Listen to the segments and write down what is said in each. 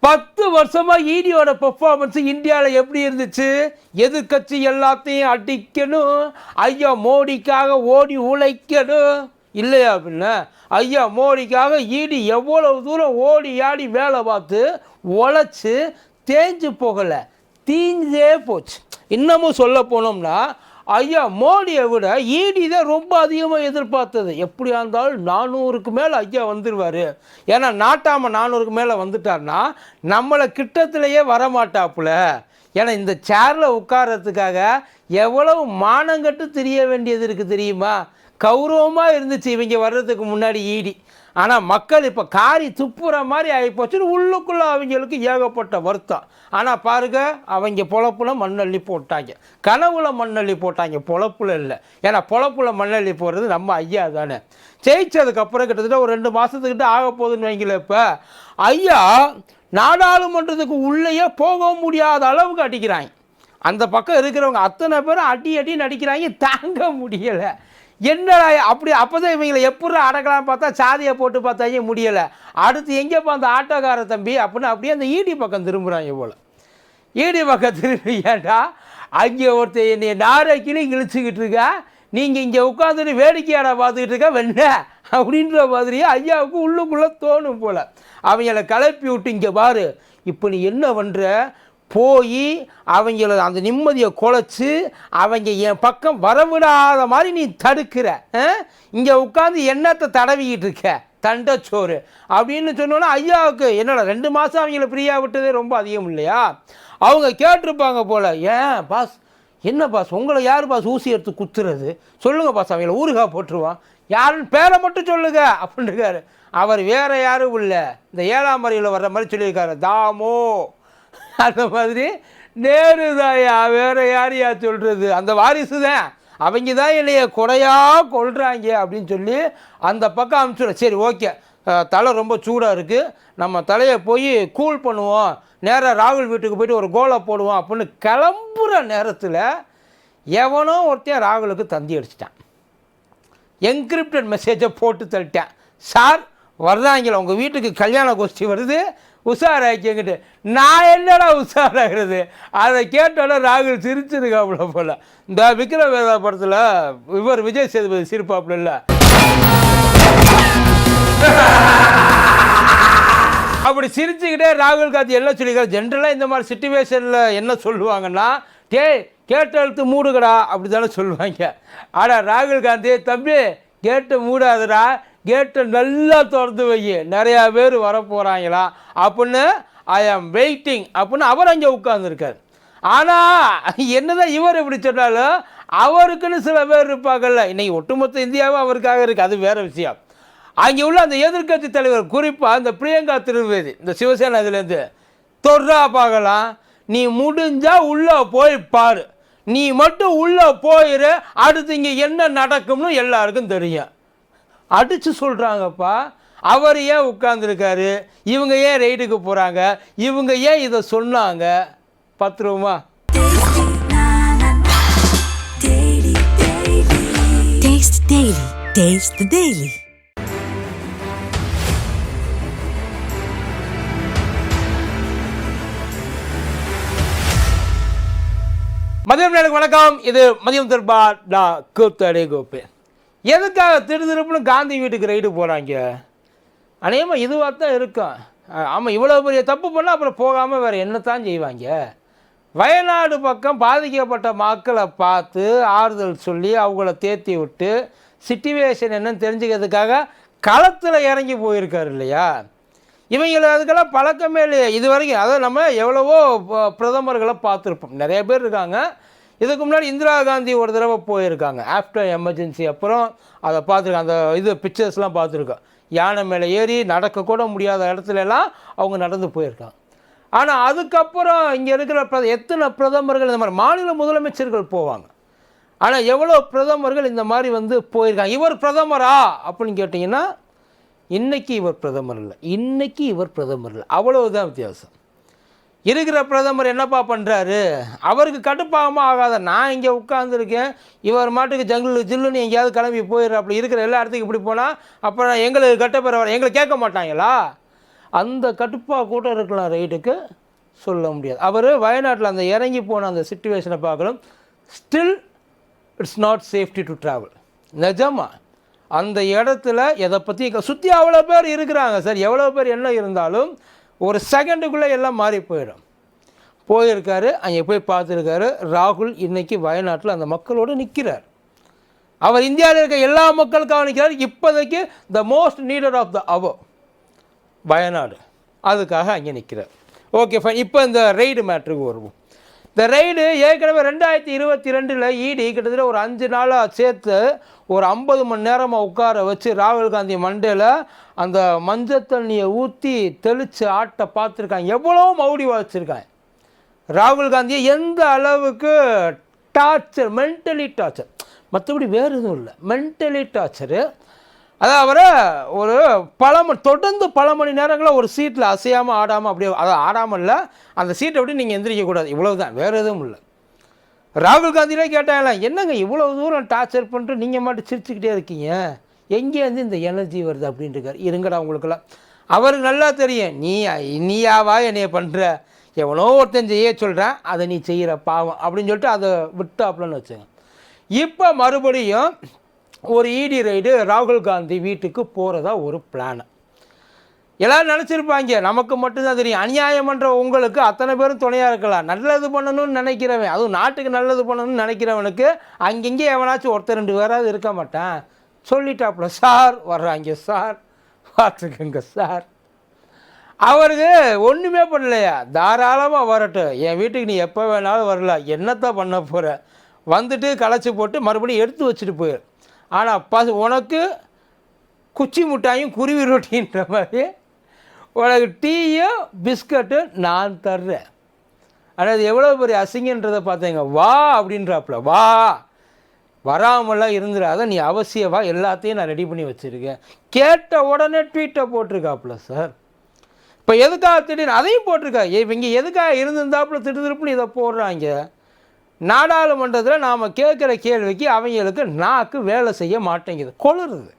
பத்து வருஷமா ஈடியோட பெர்ஃபார்மன்ஸ் இந்தியாவில் எப்படி இருந்துச்சு? எதிர்க்கட்சி எல்லாத்தையும் அடிக்கணும். ஐயா மோடிக்காக ஓடி உழைக்கணும். இல்லையா அப்படின்னா ஐயா மோடிக்காக ஈடி எவ்வளவு தூரம் ஓடி ஆடி வேலை பார்த்து உழைச்சி தேஞ்சு போகலை. தீஞ்சே போச்சு. இன்னமும் சொல்ல போனோம்னா ஐயா மோடியை விட ஈடி தான் ரொம்ப அதிகமாக எதிர்பார்த்தது. எப்படியா இருந்தாலும் நானூறுக்கு மேலே ஐயா வந்துடுவார் ஏன்னா நாட்டாம நானூறுக்கு மேலே வந்துட்டார்னா நம்மளை கிட்டத்திலேயே வரமாட்டாப்புல. ஏன்னா இந்த சேரில் உட்கார்றதுக்காக எவ்வளவு மானங்கட்டு தெரிய வேண்டியது இருக்குது தெரியுமா? கௌரவமாக இருந்துச்சு இவங்க வர்றதுக்கு முன்னாடி ஈடி ஆனால் மக்கள் இப்போ காரி துப்புற மாதிரி ஆகிப்போச்சுன்னு உள்ளுக்குள்ளே அவங்களுக்கு ஏகப்பட்ட வருத்தம். ஆனால் பாருங்க அவங்க பொழப்புல மண்ணள்ளி போட்டாங்க. கனவுல மண்ணள்ளி போட்டாங்க. பொழப்புல இல்லை. ஏன்னா பொழப்புல மண்ணள்ளி போடுறது நம்ம ஐயா தானே. ஜெயிச்சதுக்கப்புறம் கிட்டத்தட்ட ஒரு ரெண்டு மாதத்துக்கிட்ட ஆக போகுதுன்னு வைங்களேன் இப்போ. ஐயா நாடாளுமன்றத்துக்கு உள்ளேயே போக முடியாத அளவுக்கு அடிக்கிறாங்க. அந்த பக்கம் இருக்கிறவங்க அத்தனை பேரும் அடி அடி நடிக்கிறாங்க. தாங்க முடியலை. என்னடா அப்படி அப்போ தான் இவங்களை எப்படி அடக்கலாம் பார்த்தா சாதியை போட்டு பார்த்தாயே முடியலை? அடுத்து எங்கேப்பா அந்த ஆட்டோக்கார தம்பி அப்படின்னு அப்படியே அந்த ஈடி பக்கம் திரும்புகிறாங்க போல். ஈடி பக்கம் திரும்பி அங்கே ஒருத்தர் என்னை நாரைக்கிளி இழுச்சிக்கிட்டு இருக்கா. நீங்கள் இங்கே உட்காந்துட்டு வேடிக்கையாட பார்த்துக்கிட்டு இருக்க? வெண்ண? அப்படின்ற மாதிரியே ஐயாவுக்கு உள்ளுக்குள்ளே தோணும் போல். அவங்கள கிளப்பி விட்டு இங்கே பாரு. இப்போ நீ என்ன பண்ணுற போய் அவங்கள அந்த நிம்மதியை குலைச்சி அவங்க என் பக்கம் வரவிடாத மாதிரி நீ தடுக்கிற. இங்கே உட்காந்து எண்ணத்தை தடவிக்கிட்டு இருக்க? தண்டச்சோறு. அப்படின்னு சொன்னோன்னா ஐயாவுக்கு என்னடா ரெண்டு மாதம் அவங்கள ஃப்ரீயாக விட்டதே ரொம்ப அதிகம் இல்லையா? அவங்க கேட்டிருப்பாங்க போல் ஏன் பாஸ் என்ன பாஸ் உங்களை யார் பாஸ் ஊசி எடுத்து குத்துறது? சொல்லுங்க பாஸ் அவங்கள ஊறுகாய் போட்டுருவான். யாருன்னு பேரை மட்டும் சொல்லுங்க அப்படின்ட்டுருக்காரு அவர் வேற யாரும் இல்லை. இந்த ஏழாம் முறையில் வர்ற மாதிரி சொல்லியிருக்காரு தாமோ அந்த மாதிரி நேரு தாயா வேறு யாரையா சொல்கிறது அந்த வாரிசு தான் அவங்க தான் என்னைய குறையா கொள்கிறாங்க அப்படின்னு சொல்லி அந்த பக்கம் அனுப்பிச்சுட சரி ஓகே. தலை ரொம்ப சூடாக இருக்குது நம்ம தலையை போய் கூல் பண்ணுவோம். நேராக ராகுல் வீட்டுக்கு போயிட்டு ஒரு கோலை போடுவோம் அப்படின்னு கிளம்புற நேரத்தில் எவனோ ஒருத்தன் ராகுலுக்கு தந்தி அடிச்சிட்டான். என்கிரிப்டட் மெசேஜை போட்டு தள்ளிட்டேன். சார் வர்றாங்களே உங்கள் வீட்டுக்கு கல்யாண கோஷ்டி வருது. உஷாராக்கிங்கிட்டு நான் என்னடா உஷாராகிறது? அதை கேட்டோன்னே ராகுல் சிரிச்சிருக்காப்புல போல. இந்த விக்ரம் வேதா படத்தில் இவர் விஜய் சேதுபதி சிரிப்பாப்புல இல்லை. அப்படி சிரிச்சுக்கிட்டே ராகுல் காந்தி என்ன சொல்லிக்கிறார் ஜென்ரலாக இந்த மாதிரி சுச்சுவேஷனில் என்ன சொல்லுவாங்கன்னா டே கேட்ட எழுத்து மூடுகடா அப்படி தானே சொல்லுவாங்க. ஆனால் ராகுல் காந்தி தம்பி கேட்டு மூடாதடா கேட்டை நல்லா திறந்து வை நிறையா பேர் வர போகிறாங்களா அப்படின்னு ஐ ஆம் வெயிட்டிங் அப்படின்னு அவர் அங்கே உட்காந்துருக்கார் ஆனால் என்னதான் இவர் இப்படி சொன்னாலும் அவருக்குன்னு சில பேர் இருப்பாங்கல்ல. இன்னைக்கு ஒட்டுமொத்த இந்தியாவும் அவருக்காக இருக்குது அது வேறு விஷயம். அங்கே உள்ள அந்த எதிர்க்கட்சி தலைவர் குறிப்பாக அந்த பிரியங்கா திருவேதி இந்த சிவசேனா இதுலேருந்து தொடரா பார்க்கலாம் நீ முடிஞ்சால் உள்ளே போய் பாரு. நீ மட்டும் உள்ளே போயிரு. அடுத்து இங்கே என்ன நடக்கும்னு எல்லாருக்கும் தெரியும். அடித்து சொல்கிறாங்கப்பா அவர் ஏன் உட்காந்துருக்காரு இவங்க ஏன் ரைடுக்கு போகிறாங்க இவங்க ஏன் இதை சொன்னாங்க? the Daily. மதியம் நேரம் வணக்கம். இது மதியம் தர்பா நான் கூத்தடே கோப்பு எதுக்காக திருதிருப்புன்னு காந்தி வீட்டுக்கு ரைடு போகிறாங்க அநேகமாக இதுவாக தான் இருக்கும் ஆமாம் இவ்வளோ பெரிய தப்பு பண்ணால் அப்புறம் போகாமல் வேறு என்னத்தான் செய்வாங்க? வயநாடு பக்கம் பாதிக்கப்பட்ட மக்களை பார்த்து ஆறுதல் சொல்லி அவங்கள தேத்தி விட்டு சிச்சுவேஷன் என்னன்னு தெரிஞ்சுக்கிறதுக்காக களத்தில் இறங்கி போயிருக்காரு இல்லையா? இவங்களை அதுக்கெல்லாம் பழக்கமே இல்லையா. இது வரைக்கும் அதாவது நம்ம எவ்வளவோ ப- பிரதமர்களை பார்த்துருப்போம். நிறைய பேர் இருக்காங்க. இதுக்கு முன்னாடி இந்திரா காந்தி ஒரு தடவை போயிருக்காங்க. ஆஃப்டர் எமர்ஜென்சி அப்புறம் அதை பார்த்துருக்காங்க அந்த இது பிக்சர்ஸ்லாம் பார்த்துருக்கோம் யானை மேலே ஏறி நடக்கக்கூட முடியாத இடத்துலலாம் அவங்க நடந்து போயிருக்காங்க. ஆனால் அதுக்கப்புறம் இங்கே இருக்கிற பிர எத்தனை பிரதமர்கள் இந்த மாதிரி மாநில முதலமைச்சர்கள் போவாங்க. ஆனால் எவ்வளோ பிரதமர்கள் இந்த மாதிரி வந்து போயிருக்காங்க. இவர் பிரதமரா? அப்படின்னு கேட்டிங்கன்னா இன்றைக்கி இவர் பிரதமர் இல்லை. இன்றைக்கி இவர் பிரதமர் இல்லை. அவ்வளவுதான் வித்தியாசம். இருக்கிற பிரதமர் என்னப்பா பண்ணுறாரு அவருக்கு கட்டுப்பாகமா ஆகாத? நான் இங்கே உட்காந்துருக்கேன் இவர் மாட்டுக்கு ஜங்கிள் ஜில்லுன்னு எங்கேயாவது கிளம்பி போயிடுற அப்படி இருக்கிற எல்லா இடத்துக்கும் இப்படி போனால் அப்புறம் எங்களுக்கு கட்டப்பெற வர எங்களை கேட்க மாட்டாங்களா? அந்த கட்டுப்பாக கூட இருக்கலாம் ரைட்டுக்கு. சொல்ல முடியாது. அவர் வயநாட்டில் அந்த இறங்கி போன அந்த சுச்சுவேஷனை பார்க்குறோம் still it's not safety to travel நிஜமா? அந்த இடத்துல எதை பற்றி சுற்றி அவ்வளோ பேர் இருக்கிறாங்க சார். எவ்வளோ பேர் என்ன இருந்தாலும் ஒரு செகண்டுக்குள்ளே எல்லாம் மாறி போயிடும். போயிருக்காரு அங்கே போய் பார்த்துருக்காரு ராகுல் இன்றைக்கி வயநாட்டில் அந்த மக்களோடு நிற்கிறார். அவர் இந்தியாவில் இருக்க எல்லா மக்களுக்காக நிற்கிறார் இப்போதைக்கு the most needed of the hour Wayanad. அதுக்காக அங்கே நிற்கிறார். ஓகே ஃபைன் இப்போ இந்த ரெய்டு மேட்ருக்கு வருவோம். இந்த ரெய்டு ஏற்கனவே ரெண்டாயிரத்தி இருபத்தி ரெண்டில் இடி கிட்டத்தட்ட ஒரு அஞ்சு நாளாக சேர்த்து ஒரு ஐம்பது மணி நேரமாக உட்கார வச்சு ராகுல் காந்தி மண்டேல அந்த மஞ்சள் தண்ணியை ஊற்றி தெளித்து ஆட்டை பார்த்துருக்காங்க. எவ்வளோ மவுடி வச்சுருக்காங்க. ராகுல் காந்தியை எந்த அளவுக்கு டார்ச்சர் மென்டலி டார்ச்சர்? மற்றபடி வேறு எதுவும் இல்லை. மென்டலி டார்ச்சரு அதான் அவரை ஒரு பல மணி தொடர்ந்து பல மணி நேரங்களில் ஒரு சீட்டில் அசையாமல் ஆடாமல் அப்படியே அதை ஆடாமல் இல்லை. அந்த சீட்டை விட்டு நீங்கள் எந்திரிக்கக்கூடாது இவ்வளவு தான் வேறு எதுவும் இல்லை. ராகுல் காந்தியிலே கேட்டாங்களா என்னங்க இவ்வளோ தூரம் டார்ச்சர் பண்ணிட்டு நீங்கள் மட்டும் சிரிச்சுக்கிட்டே இருக்கீங்க? எங்கேருந்து இந்த எனர்ஜி வருது அப்படின்ட்டுருக்காரு இருங்கடா உங்களுக்கெல்லாம். அவருக்கு நல்லா தெரியும். நீ நீயாவா என்னைய பண்ணுற எவனோ ஒருத்தன் செய்ய சொல்கிறேன் அதை நீ செய்கிற பாவம் அப்படின்னு சொல்லிட்டு அதை விட்டாப்லன்னு வச்சுங்க இப்போ மறுபடியும் ஒரு இடி ரைடு ராகுல் காந்தி வீட்டுக்கு போகிறதா ஒரு பிளான் எல்லோரும் நினச்சிருப்பாங்க நமக்கு மட்டும்தான் தெரியும். அநியாயம் பண்ணுற உங்களுக்கு அத்தனை பேரும் துணையாக இருக்கலாம். நல்லது பண்ணணும்னு நினைக்கிறவன் அதுவும் நாட்டுக்கு நல்லது பண்ணணும்னு நினைக்கிறவனுக்கு அங்கங்கே எவனாச்சும் ஒருத்தர் ரெண்டு பேராவது இருக்க மாட்டான். சொல்லிட்டாப்புல சார் வர்றாங்க சார். பார்த்துக்கங்க சார். அவருக்கு ஒன்றுமே பண்ணலையா? தாராளமாக வரட்டும். என் வீட்டுக்கு நீ எப்போ வேணாலும் வரலாம். என்னத்தான் பண்ண போகிற வந்துட்டு களைச்சி போட்டு மறுபடியும் எடுத்து வச்சுட்டு போயிரு. ஆனால் பசு உனக்கு குச்சி மிட்டாயும் குருவி ரொட்டின்ற மாதிரி உனக்கு டீயும் பிஸ்கட்டு நான் தர்றேன். ஆனால் அது எவ்வளோ பெரிய அசிங்கன்றதை பார்த்தீங்க. வா அப்படின்றாப்புல. வா. வராமலாம் இருந்துடாத நீ அவசியம் வா. எல்லாத்தையும் நான் ரெடி பண்ணி வச்சுருக்கேன். கேட்ட உடனே ட்வீட்டை போட்டிருக்காப்புல சார் இப்போ எதுக்காக திடீர்னு அதையும் போட்டிருக்கா? இவங்க எதுக்காக இருந்திருந்தாப்புல திடு இதை போடுறாங்க. நாடாளுமன்றத்தில் நாம் கேட்குற கேள்விக்கு அவங்களுக்கு நாக்கு வேலை செய்ய மாட்டேங்குது. கொளுறுது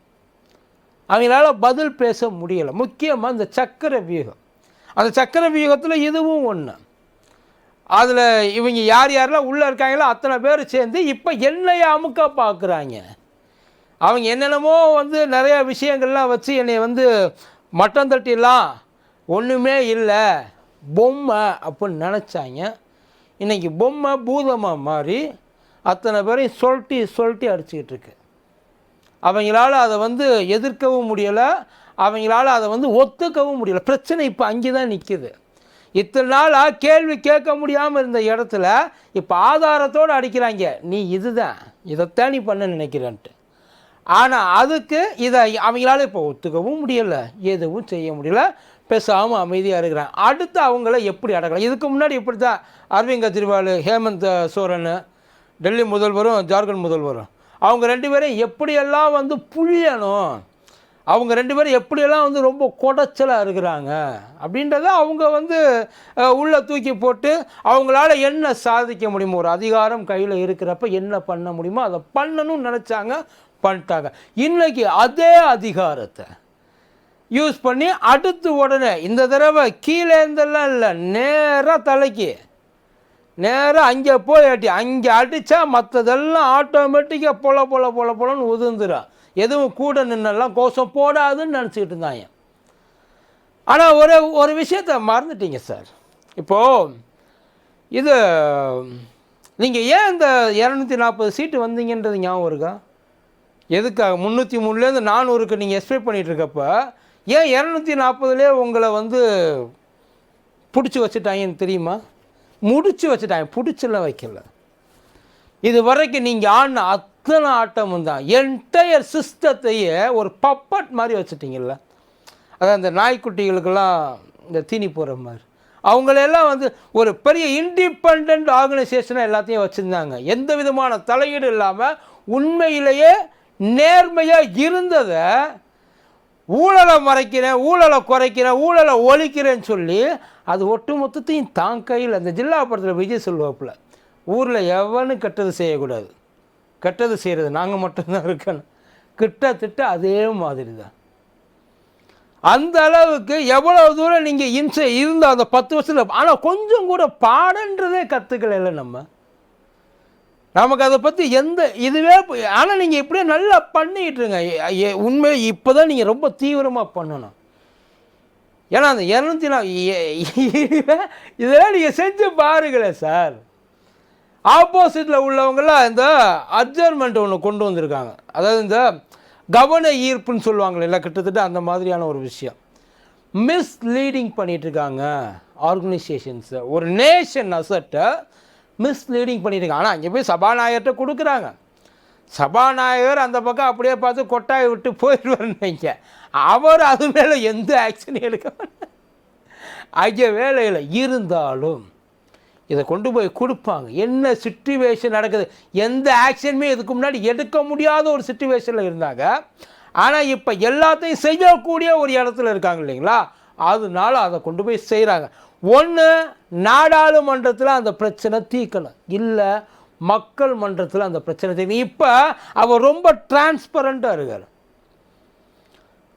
அவங்களால பதில் பேச முடியலை. முக்கியமாக இந்த சக்கர வியூகம். அந்த சக்கர வியூகத்தில் இதுவும் ஒன்று அதில் இவங்க யார் யாரெல்லாம் உள்ளே இருக்காங்களோ அத்தனை பேர் சேர்ந்து இப்போ என்னைய அமுக்க பார்க்குறாங்க அவங்க என்னென்னமோ வந்து நிறையா விஷயங்கள்லாம் வச்சு என்னை வந்து மட்டம் தட்டிலாம் ஒன்றுமே இல்லை. பொம்மை அப்படின்னு நினச்சாங்க. இன்றைக்கி பொம்மை பூதமாக மாறி அத்தனை பேரையும் சொல்லிட்டு சொல்லிட்டு அடிச்சுக்கிட்டு இருக்கு. அவங்களால அதை வந்து எதிர்க்கவும் முடியலை அவங்களால அதை வந்து ஒத்துக்கவும் முடியலை. பிரச்சனை இப்போ அங்கே தான் நிற்கிது இத்தனை நாளாக கேள்வி கேட்க முடியாமல் இருந்த இடத்துல இப்போ ஆதாரத்தோடு அடிக்கிறாங்க. நீ இதுதான் இதைத்தான் நீ பண்ண நினைக்கிறேன்ட்டு. ஆனால் அதுக்கு இதை அவங்களால இப்போ ஒத்துக்கவும் முடியலை எதுவும் செய்ய முடியல. பேசாமல் அமைதியாக இருக்கிறாங்க அடுத்து அவங்கள எப்படி அடக்கலாம்? இதுக்கு முன்னாடி இப்படி தான் அரவிந்த் கெஜ்ரிவால் ஹேமந்த் சோரன் டெல்லி முதல்வரும் ஜார்க்கண்ட் முதல்வரும். அவங்க ரெண்டு பேரும் எப்படியெல்லாம் வந்து புழியணும்? அவங்க ரெண்டு பேரும் எப்படியெல்லாம் வந்து ரொம்ப குடைச்சலாக இருக்கிறாங்க? அப்படின்றத அவங்க வந்து உள்ளே தூக்கி போட்டு அவங்களால என்ன சாதிக்க முடியுமோ ஒரு அதிகாரம் கையில் இருக்கிறப்ப என்ன பண்ண முடியுமோ அதை பண்ணணும்னு நினச்சாங்க பண்ணிட்டாங்க. இன்றைக்கி அதே அதிகாரத்தை யூஸ் பண்ணி அடுத்து உடனே இந்த தடவை கீழே இருந்தெல்லாம் இல்லை நேராக தலைக்கு. நேராக அங்கே போய் அட்டி அங்கே அடித்தா மற்றதெல்லாம் ஆட்டோமேட்டிக்காக பொல பொல பொல பொலன்னு உதிர்ந்துடும் எதுவும் கூட நின்னெல்லாம் கோஷம் போடாதுன்னு நினச்சிக்கிட்டு இருந்தாங்க. ஆனால் ஒரு ஒரு விஷயத்த மறந்துட்டீங்க சார். இப்போது இது நீங்கள் ஏன் இந்த இரநூத்தி நாற்பது சீட்டு வந்தீங்கன்றது ஞாபகம் இருக்கா? எதுக்காக? முந்நூற்றி மூணுலேருந்து நானூறுக்கு நீங்கள் எக்ஸ்பெக்ட் பண்ணிகிட்ருக்கப்போ ஏன் இரநூத்தி நாற்பதுலேயே உங்களை வந்து பிடிச்சி வச்சுட்டாங்கன்னு தெரியுமா? முடிச்சு வச்சுட்டாங்க. பிடிச்செல்லாம் வைக்கல. இது வரைக்கும் நீங்கள் ஆடின அத்தனை ஆட்டமும் தான். என்டையர் சிஸ்டத்தையே ஒரு பப்பட் மாதிரி வச்சுட்டீங்கல்ல. அதான் இந்த நாய்க்குட்டிகளுக்கெல்லாம் இந்த தீனி போகிற மாதிரி. அவங்களெல்லாம் வந்து ஒரு பெரிய இண்டிபெண்ட் ஆர்கனைசேஷனாக எல்லாத்தையும் வச்சுருந்தாங்க. எந்த விதமான தலையீடு இல்லாமல் உண்மையிலேயே நேர்மையாக இருந்ததை ஊழலை மறைக்கிறேன் ஊழலை குறைக்கிறேன் ஊழலை ஒழிக்கிறேன்னு சொல்லி அது ஒட்டு மொத்தத்தையும் தான் கையில் அந்த ஜில்லா படத்தில் விஜய் சொல்லுவாப்புல ஊரில் எவனும் கெட்டது செய்யக்கூடாது. கெட்டது செய்கிறது நாங்கள் மட்டும்தான் இருக்கணும். கிட்டத்தட்ட அதே மாதிரி தான் அந்த அளவுக்கு எவ்வளோ தூரம் நீங்கள் இன்சை இருந்தால் அந்த பத்து வருஷத்தில் ஆனால் கொஞ்சம் கூட பாடன்றதே கற்றுக்கல நம்ம. நமக்கு அதை பற்றி எந்த இதுவே ஆனால் நீங்கள் இப்படியே நல்லா பண்ணிக்கிட்டுருங்க. உண்மை இப்போ தான் நீங்கள் ரொம்ப தீவிரமாக பண்ணணும். ஏன்னா அந்த இரநூத்தி நா இதெல்லாம் நீங்கள் செஞ்சு பாருங்களேன் சார். ஆப்போசிட்டில் உள்ளவங்களாம் இந்த அட்ஜர்மெண்ட் ஒன்று கொண்டு வந்திருக்காங்க. அதாவது இந்த கவன ஈர்ப்புன்னு சொல்லுவாங்களே இல்லை கிட்டத்தட்ட அந்த மாதிரியான ஒரு விஷயம். மிஸ்லீடிங் பண்ணிகிட்ருக்காங்க இருக்காங்க ஆர்கனைசேஷன்ஸை ஒரு நேஷன் அசட்டை மிஸ்லீடிங் பண்ணிட்டு ஆனால் அங்கே போய் சபாநாயகர்கிட்ட கொடுக்குறாங்க. சபாநாயகர் அந்த பக்கம் அப்படியே பார்த்து கொட்டாயை விட்டு போயிடுவார்னு வைங்க அவர் அது மேலே எந்த ஆக்ஷனும் எடுக்க மாட்டார். அங்கே வேலையில் இருந்தாலும் இதை கொண்டு போய் கொடுப்பாங்க. என்ன சுச்சுவேஷன் நடக்குது? எந்த ஆக்ஷனுமே இதுக்கு முன்னாடி எடுக்க முடியாத ஒரு சுச்சுவேஷனில் இருந்தாங்க. ஆனால் இப்போ எல்லாத்தையும் செய்யக்கூடிய ஒரு இடத்துல இருக்காங்க இல்லைங்களா? அதனால அதை கொண்டு போய் செய்கிறாங்க ஒன்று நாடாளுமன்றத்தில் அந்த பிரச்சனை தீர்க்கணும் இல்லை மக்கள் மன்றத்தில் அந்த பிரச்சனை தீர்க்கணும் இப்போ அவர் ரொம்ப டிரான்ஸ்பரண்ட்டாக இருக்கார்.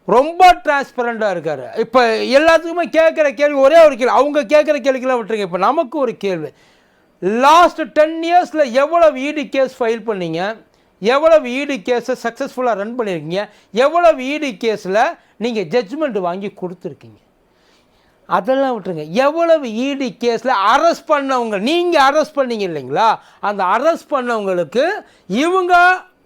ரொம்ப டிரான்ஸ்பரண்ட்டாக இருக்கார். இப்போ எல்லாத்துக்குமே கேட்குற கேள்வி ஒரே ஒரு கேள்வி. அவங்க கேட்குற கேள்விக்கெல்லாம் விட்டுருங்க. இப்போ நமக்கு ஒரு கேள்வி. லாஸ்ட் டென் இயர்ஸில் எவ்வளவு இடி கேஸ் ஃபைல் பண்ணீங்க? எவ்வளவு இடி கேஸை சக்ஸஸ்ஃபுல்லாக ரன் பண்ணியிருக்கீங்க எவ்வளவு இடி கேஸில் நீங்கள் ஜட்ஜ்மெண்ட் வாங்கி கொடுத்துருக்கீங்க? அதெல்லாம் விட்டுருங்க. எவ்வளவு இடி கேஸில் அரெஸ்ட் பண்ணவங்க நீங்கள் அரெஸ்ட் பண்ணீங்க இல்லைங்களா? அந்த அரெஸ்ட் பண்ணவங்களுக்கு இவங்க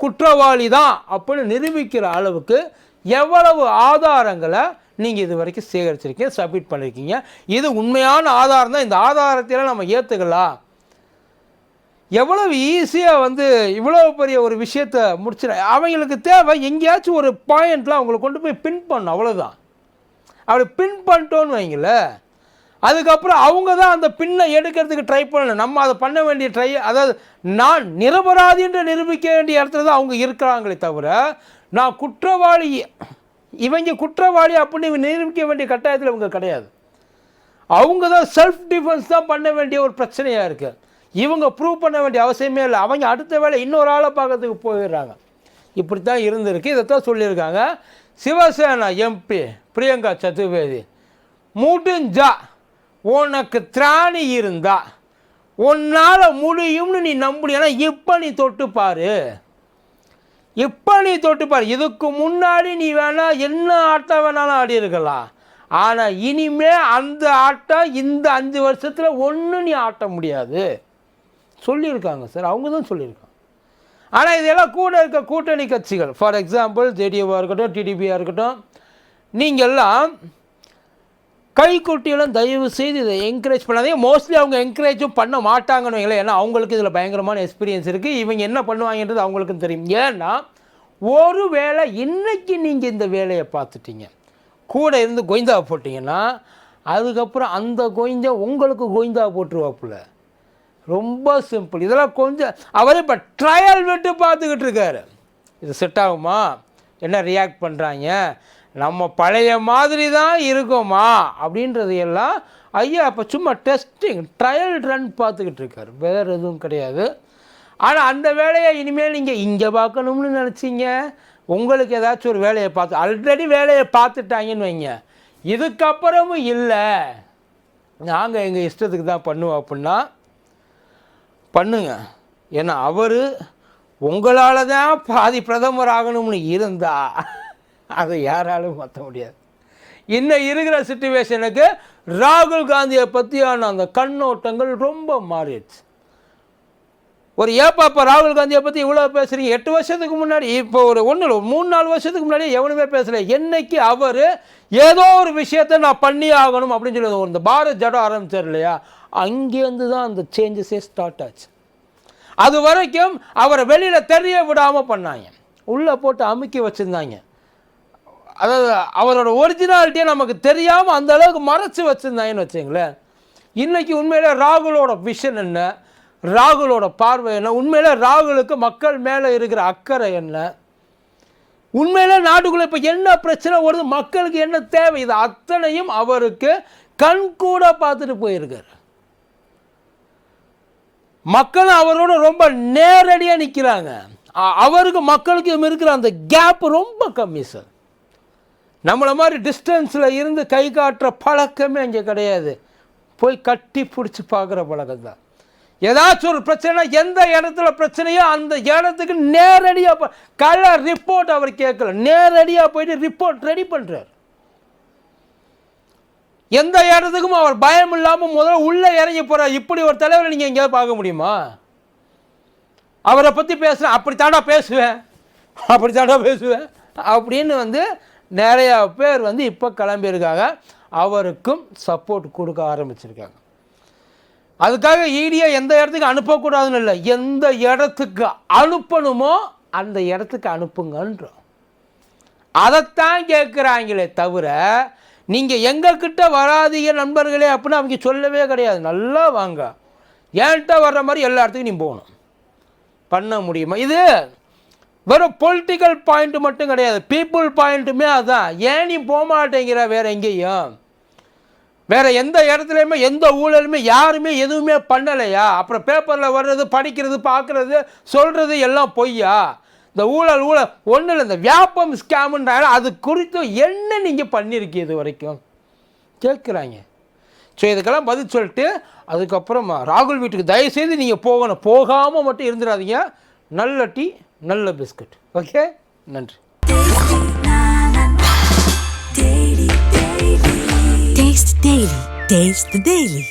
குற்றவாளி தான் அப்படின்னு நிரூபிக்கிற அளவுக்கு எவ்வளவு ஆதாரங்களை நீங்கள் இது வரைக்கும் சேகரிச்சிருக்கீங்க சப்மிட் பண்ணியிருக்கீங்க இது உண்மையான ஆதாரம் தான். இந்த ஆதாரத்தையெல்லாம் நம்ம ஏற்றுக்கலாம் எவ்வளவு ஈஸியாக வந்து இவ்வளோ பெரிய ஒரு விஷயத்த முடிச்சிட அவங்களுக்கு தேவை எங்கேயாச்சும் ஒரு பாயிண்ட்லாம் அவங்களை கொண்டு போய் பின் பண்ணும் அவ்வளோதான் அப்படி பின் பண்ணிட்டோன்னு வைங்கள அதுக்கப்புறம் அவங்க தான் அந்த பின்னை எடுக்கிறதுக்கு ட்ரை பண்ணணும். நம்ம அதை பண்ண வேண்டிய ட்ரை அதாவது நான் நிரபராதின்ற நிரூபிக்க வேண்டிய இடத்துல தான் அவங்க இருக்கிறாங்களே தவிர நான் குற்றவாளி இவங்க குற்றவாளி அப்படின்னு நிரூபிக்க வேண்டிய கட்டாயத்தில் இவங்க கிடையாது. அவங்க தான் செல்ஃப் டிஃபென்ஸ் தான் பண்ண வேண்டிய ஒரு பிரச்சனையாக இருக்குது இவங்க ப்ரூவ் பண்ண வேண்டிய அவசியமே இல்லை. அவங்க அடுத்த வேலை இன்னொரு ஆளை பார்க்கறதுக்கு போயிடுறாங்க. இப்படி தான் இருந்திருக்கு. இதைத்தான் சொல்லியிருக்காங்க. சிவசேனா எம்பி பிரியங்கா சதுர்வேதி முடிஞ்சா உனக்கு திராணி இருந்தா உன்னால் முடியும்னு நீ நம்புனீங்கன்னா இப்போ நீ தொட்டு பாரு. இப்போ நீ தொட்டு பாரு. இதுக்கு முன்னாடி நீ வேணால் என்ன ஆட்டம் வேணாலும் ஆடி இருக்கலாம் ஆனால் இனிமே அந்த ஆட்டம் இந்த அஞ்சு வருஷத்தில் ஒன்றும் நீ ஆட்ட முடியாது. சொல்லியிருக்காங்க சார். அவங்க தான் சொல்லியிருக்காங்க. ஆனால் இதெல்லாம் கூட இருக்க கூட்டணி கட்சிகள் ஃபார் எக்ஸாம்பிள் ஜேடியூவாக இருக்கட்டும் டிடிபியாக இருக்கட்டும் நீங்கள்லாம் கைக்குட்டியெல்லாம் தயவு செய்து இதை என்கரேஜ் பண்ணாதீங்க. மோஸ்ட்லி அவங்க என்கரேஜும் பண்ண மாட்டாங்கன்னு வைங்களேன். ஏன்னா அவங்களுக்கு இதில் பயங்கரமான எக்ஸ்பீரியன்ஸ் இருக்குது இவங்க என்ன பண்ணுவாங்கன்றது அவங்களுக்கும் தெரியும். ஏன்னா ஒரு வேளை இன்றைக்கி நீங்கள் இந்த வேலையை பார்த்துட்டீங்க. கூட இருந்து கொய்ந்தா போட்டிங்கன்னா அதுக்கப்புறம் அந்த கொய்ந்தா உங்களுக்கு கொய்ந்தா போட்டுருவாப்புல. ரொம்ப சிம்பிள் இதெல்லாம் கொஞ்சம் அவர் இப்போ ட்ரையல் விட்டு பார்த்துக்கிட்டு இருக்காரு. இது செட் ஆகுமா? என்ன ரியாக்ட் பண்ணுறாங்க நம்ம பழைய மாதிரி தான் இருக்கோமா? அப்படின்றது எல்லாம் ஐயா அப்போ சும்மா டெஸ்டிங் ட்ரையல் ரன் பார்த்துக்கிட்டு இருக்கார். வேறு எதுவும் கிடையாது. ஆனால் அந்த வேலையை இனிமேல் நீங்கள் இங்கே பார்க்கணும்னு நினச்சிங்க. உங்களுக்கு ஏதாச்சும் ஒரு வேலையை பார்த்து ஆல்ரெடி வேலையை பார்த்துட்டாங்கன்னு வைங்க. இதுக்கப்புறமும் இல்லை. நாங்கள் எங்கள் இஷ்டத்துக்கு தான் பண்ணுவோம் அப்படின்னா பண்ணுங்க. ஏன்னா அவர் உங்களால் தான் பாதி பிரதமர் ஆகணும்னு இருந்தா. அதை யாராலும் மாற்ற முடியாது. இன்னும் இருக்கிற சுச்சுவேஷனுக்கு ராகுல் காந்தியை பற்றியான அந்த கண்ணோட்டங்கள் ரொம்ப மாறிடுச்சு. ஒரு ஏப்பா இப்போ ராகுல் காந்தியை பற்றி இவ்வளோ பேசுகிறீங்க எட்டு வருஷத்துக்கு முன்னாடி இப்போ ஒரு ஒன்று இல்லை மூணு நாலு வருஷத்துக்கு முன்னாடி எவனுமே பேசலை. என்னைக்கு அவர் ஏதோ ஒரு விஷயத்தை நான் பண்ணி ஆகணும் அப்படின்னு சொல்லி ஒரு இந்த பாரத் ஜடம் ஆரம்பிச்சார் இல்லையா? அங்கேருந்து தான் அந்த சேஞ்சஸே ஸ்டார்ட் ஆச்சு. அது வரைக்கும் அவரை வெளியில் தெரிய விடாமல் பண்ணாங்க. உள்ளே போட்டு அமுக்கி வச்சுருந்தாங்க. அதாவது அவரோட ஒரிஜினாலிட்டியை நமக்கு தெரியாமல் அந்த அளவுக்கு மறைச்சு வச்சுருந்தாங்கன்னு வச்சுங்களேன். இன்றைக்கி உண்மையில் ராகுலோட விஷன் என்ன? ராகுலோட பார்வை என்ன? உண்மையில் ராகுலுக்கு மக்கள் மேலே இருக்கிற அக்கறை என்ன? உண்மையில நாட்டுக்குள்ளே இப்போ என்ன பிரச்சனை வருது? மக்களுக்கு என்ன தேவை? இது அத்தனையும் அவருக்கு கண் கூட பார்த்துட்டு போயிருக்காரு. மக்களும் அவரோட ரொம்ப நேரடியாக நிற்கிறாங்க அவருக்கு மக்களுக்கும் இருக்கிற அந்த கேப் ரொம்ப கம்மி சார் நம்மளை மாதிரி டிஸ்டன்ஸில் இருந்து கை காட்டுற பழக்கமே அங்கே கிடையாது. போய் கட்டி பிடிச்சி பார்க்குற பழக்கம் தான். ஏதாச்சும் ஒரு பிரச்சனை எந்த இடத்துல பிரச்சனையோ அந்த இடத்துக்கு நேரடியாக கலர் ரிப்போர்ட் அவர் கேட்கல. நேரடியாக போயிட்டு ரிப்போர்ட் ரெடி பண்ணுறார் எந்த இடத்துக்கும் அவர் பயம் இல்லாமல் முதல்ல உள்ளே இறங்கி போகிறார் இப்படி ஒரு தலைவரை நீங்கள் எங்கேயாவது பார்க்க முடியுமா? அவரை பற்றி பேசுகிறேன் அப்படித்தாண்டா பேசுவேன். அப்படித்தாண்டா பேசுவேன். அப்படின்னு வந்து நிறையா பேர் வந்து இப்போ கிளம்பியிருக்காங்க. அவருக்கும் சப்போர்ட் கொடுக்க ஆரம்பிச்சிருக்காங்க. அதுக்காக ஈடியை எந்த இடத்துக்கு அனுப்பக்கூடாதுன்னு இல்லை எந்த இடத்துக்கு அனுப்பணுமோ அந்த இடத்துக்கு அனுப்புங்கன்றோம். அதைத்தான் கேட்குறாங்களே தவிர நீங்கள் எங்கக்கிட்ட வராதீங்க நண்பர்களே அப்படின்னு அவங்க சொல்லவே கிடையாது. நல்லா வாங்க. என்கிட்ட வர்ற மாதிரி எல்லா இடத்துக்கும் நீ போகணும். பண்ண முடியுமா? இது வெறும் பொலிட்டிக்கல் பாயிண்ட் மட்டும் கிடையாது. பீப்புள் பாயிண்ட்டுமே அதுதான் ஏன் நீ போக மாட்டேங்கிற? வேற எங்கேயும். வேற எந்த இடத்துலையுமே எந்த ஊழலுமே யாருமே எதுவுமே பண்ணலையா? அப்புறம் பேப்பரில் வர்றது படிக்கிறது பார்க்குறது சொல்கிறது எல்லாம் பொய்யா? இந்த ஊழல் ஊழல். ஒன்றும் இல்லை. இந்த வியாபம் ஸ்கேமுன்றாங்க அது குறித்து என்ன நீங்கள் பண்ணியிருக்கீங்க இது வரைக்கும்? கேட்குறாங்க. ஸோ இதுக்கெல்லாம் பதில் சொல்லிட்டு அதுக்கப்புறமா ராகுல் வீட்டுக்கு தயவுசெய்து நீங்கள் போகணும். போகாமல் மட்டும் இருந்துடாதீங்க. நல்ல டீ நல்ல பிஸ்கட் ஓகே நன்றி Taste Daily. Taste the Daily.